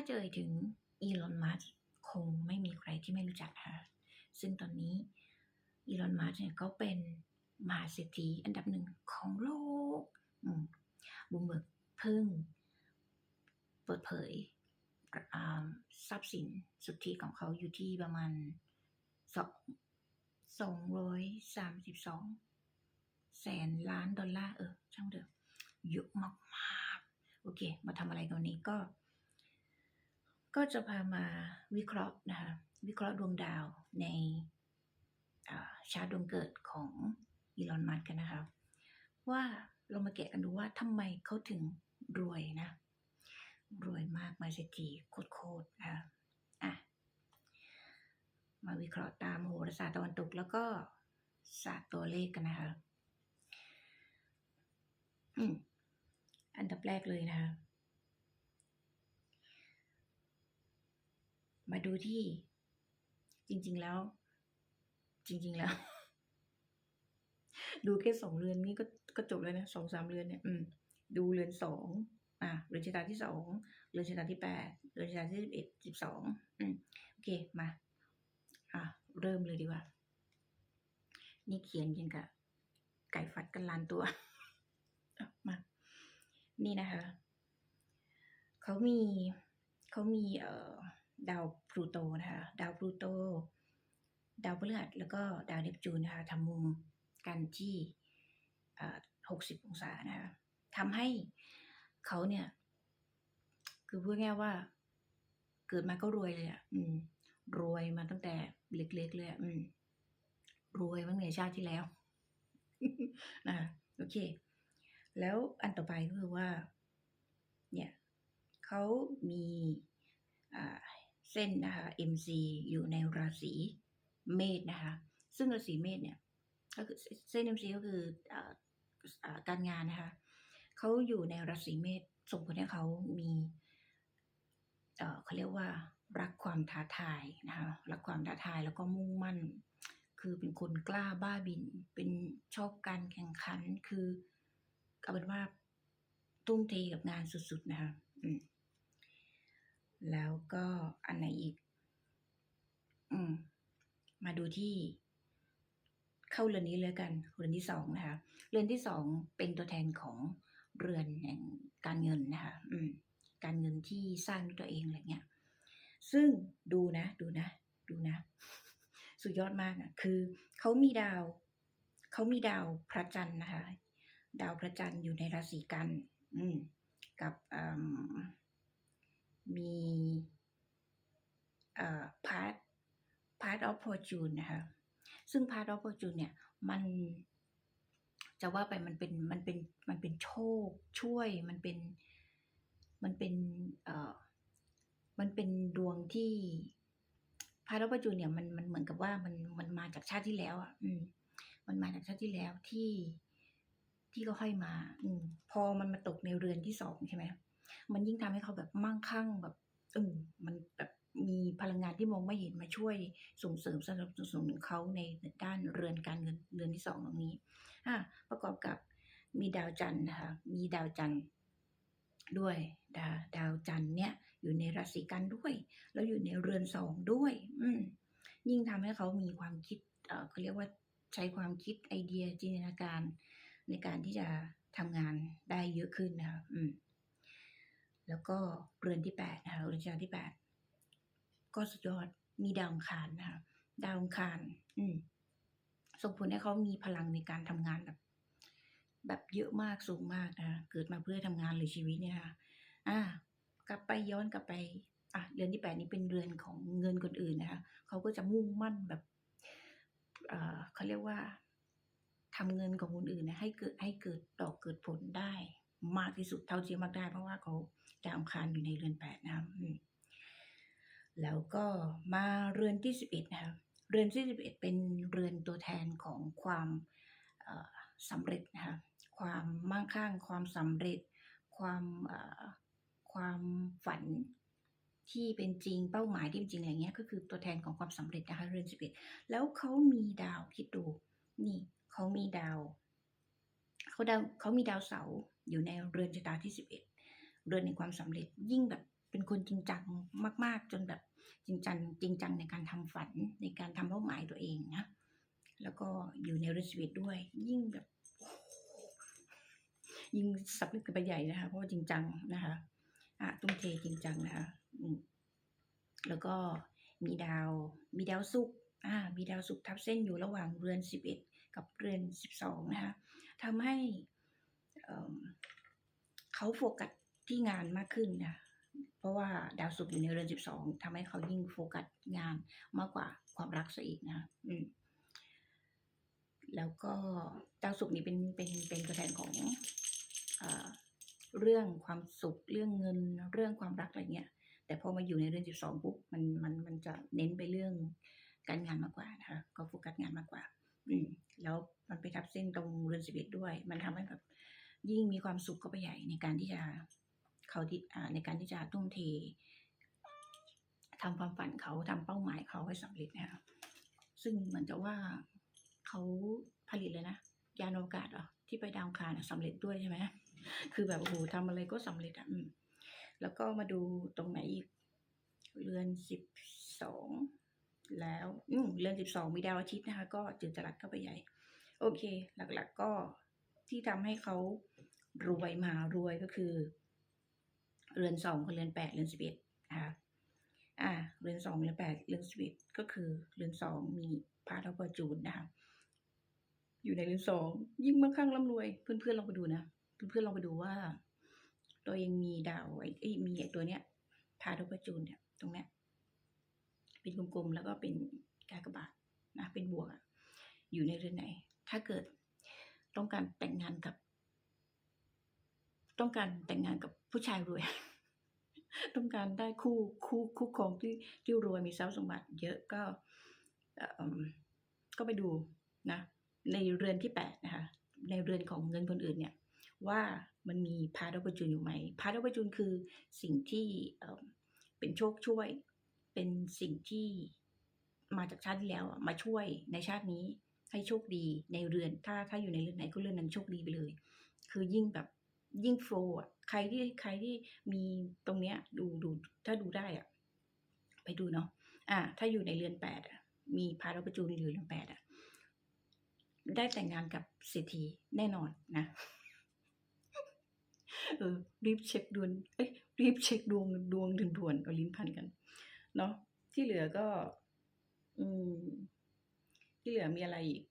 าเจอถึงอีลอน มัสคงไม่มีใครที่ไม่รู้จักค่ะ ซึ่งตอนนี้อีลอน มัสเนี่ยเขาเป็นมหาเศรษฐีอันดับหนึ่งของโลกบูมเบิร์กเพิ่ง เปิดเผยทรัพย์สินสุทธิของเขาอยู่ที่ประมาณสองสองร้อยสามสิบสองแสนล้านดอลลาร์เออช่างเถอะเยอะมากๆ โอเค มาทำอะไรตอนนี้ก็ ก็จะพามาวิเคราะห์นะคะวิเคราะห์ดวงดาวในชาร์ตดวงเกิดของอีลอนมัสก์กันนะคะว่าเรามาแกะกันดูว่าทำไมเขาถึงรวยนะ รวยมากมาเศรษฐีโคตรๆนะคะอะมาวิเคราะห์ตามโหราศาสตร์ตะวันตกแล้วก็ศาสตร์ตัวเลขกันนะคะอันดับแรกเลยนะคะ มาดูที่ จริง ๆแล้ว จริง ๆแล้ว ดูแค่สองเรือนนี่ก็ก็จบแล้วนะสองสามเรือนเนี่ย อืม ดูเรือนสองอะเรือนชะตาที่สองเรือนชะตาที่แปดเรือนชะตาที่สิบเอ็ดสิบสองอืมโอเคมา อะ เริ่มเลยดีกว่า นี่เขียนยังกับไก่ฟัดกันลานตัวมา นี่นะคะ เขามีเขามี เอ่อ ดาวพลูโตนะคะ ดาวพลูโต ดาวพฤหัสแล้วก็ดาวเนปจูนนะคะทำมุมกันที่หกสิบองศานะคะทำให้เขาเนี่ย คือพูดง่ายว่า เกิดมาก็รวยเลยอะอืม รวยมาตั้งแต่เล็กๆเลยอะอืม รวยมาตั้งแต่ชาติที่แล้วนะคะโอเค แล้วอันต่อไปก็คือว่า เนี่ยเขามีอ่า เส้นนะคะ MC อยู่ในราศีเมษนะคะ ซึ่งราศีเมษเนี่ยก็คือเส้น MC ก็คืออ่าอ่าการงานนะคะเขาอยู่ในราศีเมษส่งผลให้เขามีเขาเรียกว่ารักความท้าทายนะคะรักความท้าทายแล้วก็มุ่งมั่น คือเป็นคนกล้าบ้าบิน เป็นชอบการแข่งขันคือเอาเป็นว่าทุ่มเทกับงานสุดๆนะคะอืม แล้วก็อันไหนอีก อืม มาดูที่ เข้าเรือนนี้เลยกัน เรือนที่สองนะคะ เรือนที่สองเป็นตัวแทนของเรือนแห่งการเงินนะคะ อืม การเงินที่สร้างด้วยตัวเองอะไรเงี้ย ซึ่งดูนะ ดูนะ ดูนะ สุดยอดมากอะ คือเขามีดาว เขามีดาวพระจันทร์นะคะ ดาวพระจันทร์อยู่ในราศีกัน อืม กับอืม มีเอ่อ part part of fortune นะคะซึ่ง part of fortune เนี่ยมันจะว่าไปมันเป็นมันเป็นมันเป็นโชคช่วยมันเป็นมันเป็นเอ่อมันเป็นดวงที่ part of fortune เนี่ยมันมันเหมือนกับว่ามันมันมาจากชาติที่แล้วอะอืมมันมาจากชาติที่แล้วที่ที่เขาให้มา อืมพอมันมาตกในเรือนที่สองใช่ไหม มันยิ่งทำให้เขาแบบมั่งคั่งแบบเออมันแบบมีพลังงานที่มองไม่เห็นมาช่วยส่งเสริมสนับสนุนเขาในด้านเรือนการเงินเรือนที่สองตรงนี้อ่าประกอบกับมีดาวจันทร์นะคะมีดาวจันทร์ด้วยดาวดาวจันทร์เนี่ย อยู่ในราศีกันด้วย แล้วอยู่ในเรือนสองด้วย อืมยิ่งทำให้เขามีความคิดเออเขาเรียกว่าใช้ความคิดไอเดียจินตนาการในการที่จะทำงานได้เยอะขึ้นนะคะอืม แล้วก็เรือนที่แปดนะคะเรือนชาที่แปดก็สุดยอดมีดาวองคารนะคะดาวองคารอืมส่งผลให้เขามีพลังในการทำงานแบบ แบบเยอะมากสูงมากนะคะเกิดมาเพื่อทำงานเลยชีวิตเนี่ยนะคะอ่ากลับไปย้อนกลับไปอะเรือนที่แปดนี้เป็นเรือนของเงินคนอื่นนะคะเขาก็จะมุ่งมั่นแบบเอ่อเขาเรียกว่าทำเงินของคนอื่นนะให้เกิดให้เกิดดอกเกิดผลได้ มากที่สุดเท่าที่มากได้ เพราะว่าเขา ดาวอังคารอยู่ในเรือนแปดนะครับแล้วก็มาเรือนที่สิบเอ็ดนะคะเรือนที่สิบเอ็ดเป็นเรือนตัวแทนของความสำเร็จนะคะความมั่งคั่ง ความสำเร็จ ความความฝันที่เป็นจริงเป้าหมายที่เป็นจริงอะไรเงี้ยก็คือตัวแทนของความสำเร็จนะคะเรือนสิบเอ็ดแล้วเขามีดาวคิดดูนี่เขามีดาวเขาดาวเขามีดาวเสาร์อยู่ในเรือนชะตาที่สิบเอ็ด เรือนในความสำเร็จยิ่งแบบเป็นคนจริงจังมาก ๆ จนแบบจริงจังจริงจังในการทำฝันในการทำเป้าหมายตัวเองนะแล้วก็อยู่ในรีสวิตด้วย ยิ่งแบบยิ่งสับลึกกันไปใหญ่นะคะ เพราะว่าจริงจังนะคะอะตุ้มเทจริงจังนะคะแล้วก็มีดาวมีดาวศุกอ่ามีดาวศุกทับเส้นอยู่ระหว่างเรือนสิบเอ็ดกับเรือนสิบสองนะคะทำให้เขาโฟกัส ที่งานมากขึ้นนะเพราะว่าดาวศุกร์อยู่ในเรือนสิบสองทำให้เขายิ่งโฟกัสงานมากกว่าความรักซะอีกนะ อืม แล้วก็ดาวศุกร์นี่เป็นเป็นเป็นตัวแทนของเออเรื่องความสุขเรื่องเงินเรื่องความรักอะไรเงี้ย แต่พอมาอยู่ในเรือนสิบสองปุ๊บมันมันมันจะเน้นไปเรื่องการงานมากกว่านะคะก็โฟกัสงานมากกว่า อืม แล้วมันไปทับเส้นตรงเรือนสิบเอ็ดด้วย มันทำให้แบบยิ่งมีความสุขก็ไปใหญ่ในการที่จะ เขาที่อ่าในการที่จะทุ่มเททำความฝันเขาทำเป้าหมายเขาให้สำเร็จนะคะซึ่งเหมือนจะว่าเขาผลิตเลยนะ ยานอวกาศเหรอที่ไปดาวคารอะสำเร็จด้วยใช่ไหมคือแบบโอ้โหทำอะไรก็สำเร็จอะอืมแล้วก็มาดูตรงไหนอีก เรือนสิบสองแล้วอืเรือนสิบสองมีดาวอาทิตย์นะคะ ก็จืดจรัสเข้าไปใหญ่ โอเค หลักๆก็ที่ทำให้เขารวยมหารวยก็คือ เรือนสองกับเรือนแปดเรือนสิบเอ็ดนะคะอ่าเรือนสองเรือนแปดเรือนสิบเอ็ดก็คือเรือนสองมีพาร์ทออฟจูนนะคะอยู่ในเรือนสองยิ่งมั่งคั่งร่ำรวย เพื่อนๆลองไปดูนะเพื่อนๆลองไปดูว่า ตัวเองมีดาวไอ้มีไอ้ตัวเนี้ยพาทุกจูนเนี่ยตรงเนี้ยเป็นกลมๆแล้วก็เป็นกากบาทนะเป็นบวกอะอยู่ในเรือนไหน ถ้าเกิดต้องการแต่งงานกับ ต้องการแต่งงานกับ ผู้ชายรวย ต้องการได้คู่คู่คู่ครองที่ที่รวยมีทรัพย์สมบัติ เยอะก็ก็ไปดูนะ ในเรือนที่แปดนะคะในเรือนของเงินคนอื่นเนี่ย ว่ามันมีพาร์ทอปจูนอยู่ไหมพาร์ทอปจูนคือสิ่งที่เป็นโชคช่วย เป็นสิ่งที่มาจากชาติที่แล้วมาช่วยในชาตินี้ให้โชคดีในเรือน ถ้าถ้าอยู่ในเรือนไหนก็เรือนนั้นโชคดีไปเลย คือยิ่งแบบ ยิ่งโฟล์อะใครที่ใครที่มีตรงเนี้ยดูดูถ้าดูได้อะ ไปดูเนาะอ่า ถ้าอยู่ในเรือนแปดอะ มีพาร์ทอปจูนอยู่ในเรือนแปดอะ ได้แต่งงานกับเศรษฐีแน่นอนนะเออรีบเช็คดวงเอ้ยรีบเช็คดวงดวงด่วนๆเอาลิ้นพันกัน เนาะที่เหลือก็ อืม ที่เหลือมีอะไรอีก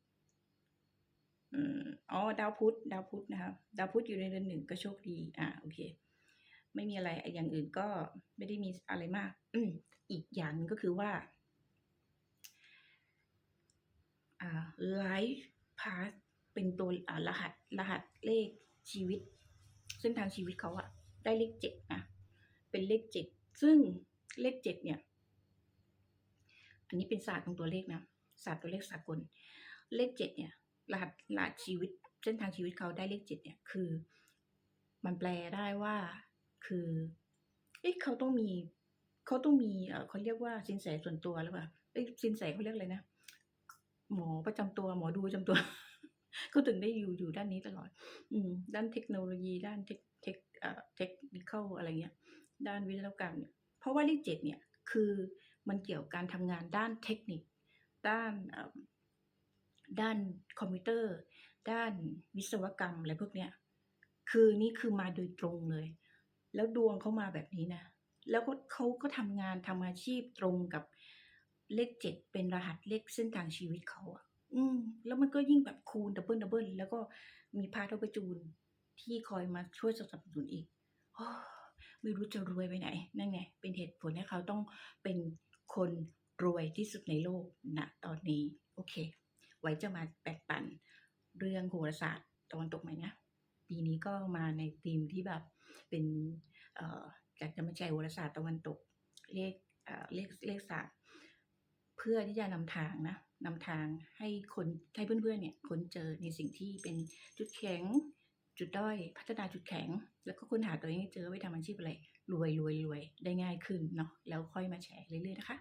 อ๋อดาวพุธดาวพุธนะครับดาวพุธอยู่ในเดือนหนึ่งก็โชคดี อ่าโอเค ไม่มีอะไรอย่างอื่นก็ไม่ได้มีอะไรมากอือีกอย่างก็คือว่าอ่า life path เป็นตัวอ่ารหัสรหัสเลขชีวิต เส้นทางชีวิตเขาอะได้เลขเจ็ดนะเป็นเลขเจ็ดซึ่งเลขเจ็ดเนี่ย อันนี้เป็นศาสตร์ของตัวเลขนะศาสตร์ตัวเลขสากล เลขเจ็ดเนี่ย รหัสรหัสชีวิต เส้นทางชีวิตเขาได้เลขเจ็ดเนี่ย คือ มันแปลได้ว่า คือเอ๊ะเขาต้องมีเขาต้องมีเออเขาเรียกว่าสินแสส่วนตัวหรือเปล่าเอ้ยสินแสเขาเรียกอะไรนะหมอประจำตัวหมอดูประจำตัวเขาถึงได้อยู่อยู่ด้านนี้ตลอด อืม ด้านเทคโนโลยีด้านเทคเทคเอ่อเทคนิคอะไรเงี้ย ด้านวิศวกรรมเนี่ยเพราะว่าเลขเจ็ดเนี่ย คือมันเกี่ยวกับการทำงานด้านเทคนิค ด้านเอ่อ ด้านคอมพิวเตอร์ ด้านวิศวกรรมอะไรพวกเนี้ยคือนี่คือมาโดยตรงเลย แล้วดวงเขามาแบบนี้นะ แล้วก็เขาก็ทำงานทำอาชีพตรงกับเลขเจ็ดเป็นรหัสเลขเส้นทางชีวิตเขาอะอืม แล้วมันก็ยิ่งแบบคูณดับเบิลดับเบิลแล้วก็มีพาทอปจูนที่คอยมาช่วยสนับสนุนอีกอไม่รู้จะรวยไปไหน นั่นไง เป็นเหตุผลให้เขาต้องเป็นคนรวยที่สุดในโลกณตอนนี้ โอเค ไว้จะมาแบ่งปันเรื่องโหราศาสตร์ตะวันตกไหมนะปีนี้ก็มาในธีมที่แบบเป็นอยากจะมาแชร์โหราศาสตร์ตะวันตกเลขเอ่อเลขเลขศาสตร์เพื่อที่จะนำทางนะนำทางให้คนให้เพื่อนๆเนี่ยค้นเจอในสิ่งที่เป็นจุดแข็ง จุดด้อยพัฒนาจุดแข็ง แล้วก็ค้นหาตัวเองให้เจอไว้ทำอาชีพอะไรรวยรวยรวยได้ง่ายขึ้นเนาะแล้วค่อยมาแชร์เรื่อยๆนะคะ